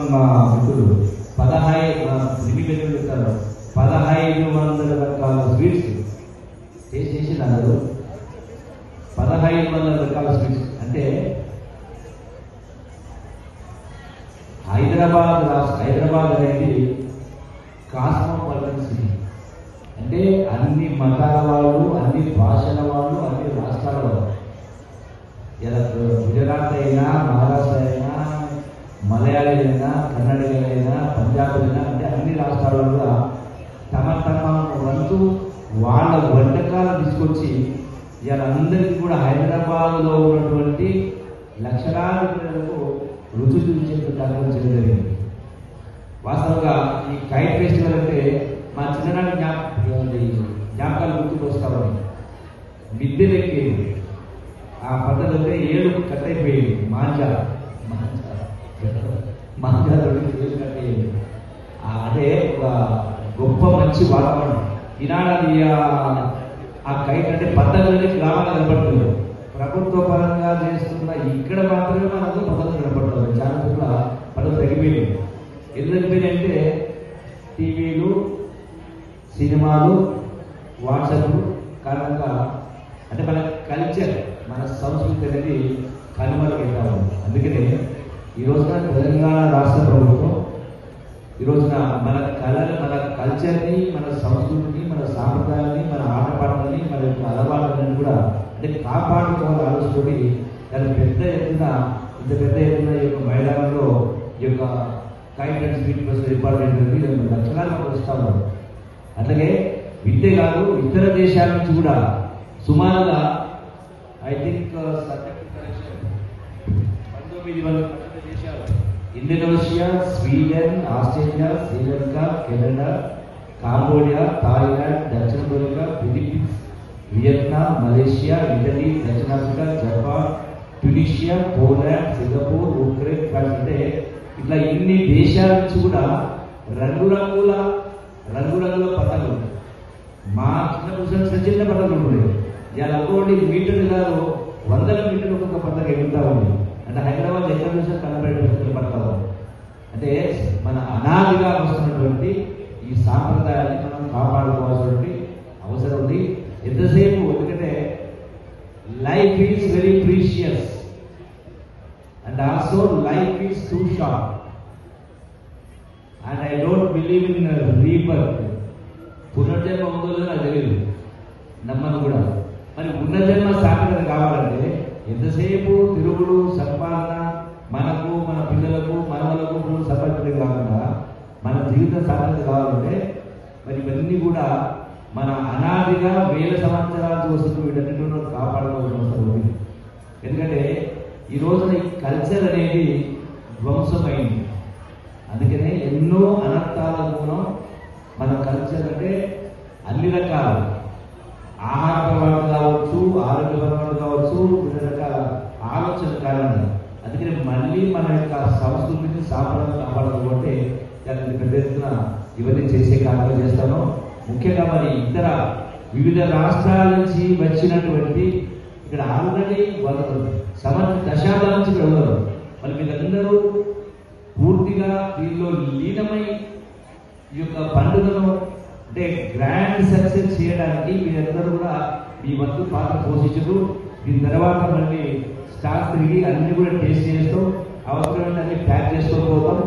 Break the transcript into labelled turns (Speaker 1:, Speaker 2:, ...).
Speaker 1: ఉన్న మా మిత్రులు పదహైదు లిమిటెడ్ చెప్తారు పదహైదు వందల రకాల స్వీట్స్ టేస్ట్ చేసి అందరూ. పదహైదు వందల రకాల స్వీట్స్. అంటే హైదరాబాద్ రాష్ట్ర హైదరాబాద్ అనేది కాస్మోపాలిటన్ సిటీ. అంటే అన్ని మతాల వాళ్ళు అన్ని భాషల వాళ్ళు అన్ని రాష్ట్రాల వాళ్ళు ఇలా గుజరాత్ అయినా మహారాష్ట్ర అయినా మలయాళీలైనా కన్నడిగలైనా పంజాబీలైనా అంటే అన్ని రాష్ట్రాల్లో కూడా తమ తమ వంతు వాళ్ళ వంటకాలు తీసుకొచ్చి వీళ్ళందరికీ కూడా హైదరాబాద్లో ఉన్నటువంటి లక్షలాది పిల్లలకు రుచి చూపించే కార్యక్రమం జరిగింది. వాస్తవంగా ఈ కైట్ ఫెస్టివల్ అంటే మా చిన్ననాటి జ్ఞాపకం జ్ఞాపకాలు గుర్తుకు వస్తామని మిద్దె ఎక్కేది ఆ పద్ధతి అంటే ఏడు కట్ అయిపోయింది మాంజా. మాంజా. మాంజా దొరికి ఏడు అదే ఒక గొప్ప మంచి వాతావరణం. ఈనాడు అది ఆ- కైట్ అంటే పద్ధతులని గ్రామాలు కనపడుతుంది ప్రభుత్వ పరంగా చేస్తున్న ఇక్కడ మాత్రమే మనకు పద్ధతులు కనపడుతుంది చాలా కూడా పనులు తగ్గిపోయింది ఎందుకు అంటే టీవీలు సినిమాలు వాట్సాప్ కారణంగా అంటే మన కల్చర్ మన సంస్కృతి అనేది కనుమరుగైతా ఉంది అందుకనే ఈ రోజున తెలంగాణ రాష్ట్ర ప్రభుత్వం ఈ రోజున మన కళలు మన కల్చర్ని మన సంస్కృతిని మన సాంప్రదాయాన్ని మన ఆటపాటలని మన యొక్క అలవాట్లని కూడా అంటే కాపాడుకోవాలని ఆలోచనతోటి దాని పెద్ద ఎత్తున ఇంత పెద్ద ఎత్తున ఈ యొక్క మైదానంలో ఈ యొక్క కైట్ అండ్ స్పీడ్ బస్ ఏర్పాటు చేయడం లక్షలాది మంది వస్తా ఉన్నారు అట్లాగే విద్య కాదు ఇతర దేశాల నుంచి కూడా సుమారుగా ఐ థింక్ uh, పంతొమ్మిది వందల Indonesia Sweden Australia Sri Lanka Canada Cambodia Thailand దక్షిణ Korea Philippines Vietnam Malaysia Italy దక్షిణాఫ్రికా Japan Tunisia Poland Singapore Ukraine France అంటే ఇట్లా ఇన్ని దేశాల నుంచి కూడా రంగురంగుల రంగురంగుల పథకాలు మా చిన్న పుస్తకం చిన్న పథకాలు ఉంటుంది ఇలా అనుకోండి మీటర్ కాదు వందల మీటర్లు ఒక్కొక్క పథకం ఎగురుతా ఉంది. అంటే హైదరాబాద్ ఎక్కడ చూసినా కనబడే పుస్తకం అంటే మన అనాదిగా వస్తున్నటువంటి ఈ సాంప్రదాయాన్ని మనం కాపాడుకోవాల్సినటువంటి అవసరం ఉంది. ఎంతసేపు? ఎందుకంటే life is very precious. And also life is too short. And I don't believe in rebirth. పునర్జన్మ ఉందో లేదో నాకు తెలియదు నమ్మను కూడా. మరి పునర్జన్మ సాంప్రదాయం కావాలంటే ఎంతసేపు తిరుగుడు సంపాదన మనకు మన పిల్లలకు మనవలకు సంపాదించడం కాకుండా మన జీవిత సమర్థ కావాలంటే మరి ఇవన్నీ కూడా మన అనాదిగా వేల సంవత్సరాలు వస్తున్న వీటన్నిటిలో కాపాడుకోవాల్సిన అవసరం ఉంది ఎందుకంటే ఈ రోజున ఈ కల్చర్ అనేది ధ్వంసమైంది అందుకనే ఎన్నో అనర్థాల మూలం మన కల్చర్ అంటే అన్ని రకాలు ఆహార పరమాలు కావచ్చు ఆరోగ్య పరమాలు కావచ్చు వివిధ రకాల ఆలోచన కారణం అందుకని మళ్ళీ మన యొక్క సంస్కృతిని సాంప్రదాయం కాపాడకపోతే దాన్ని పెద్ద ఎత్తున ఇవన్నీ చేసే కార్యక్రమం చేస్తాను ముఖ్యంగా మరి ఇతర వివిధ రాష్ట్రాల నుంచి వచ్చినటువంటి ఇక్కడ ఆల్రెడీ వాళ్ళు సమర్థ దశాబ్దాల నుంచి ఇక్కడ ఉన్నారు. మరి వీళ్ళందరూ పూర్తిగా దీనిలో లీనమై ఈ యొక్క పండుగను అంటే గ్రాండ్ సక్సెస్ చేయడానికి వీళ్ళందరూ కూడా మీ వంతు పాత్ర పోషించదు. దీని తర్వాత మళ్ళీ స్టాక్ తిరిగి అన్ని కూడా టేస్ట్ చేస్తూ అవసరమైన అన్ని ప్యాక్ చేసుకోకపోతాం.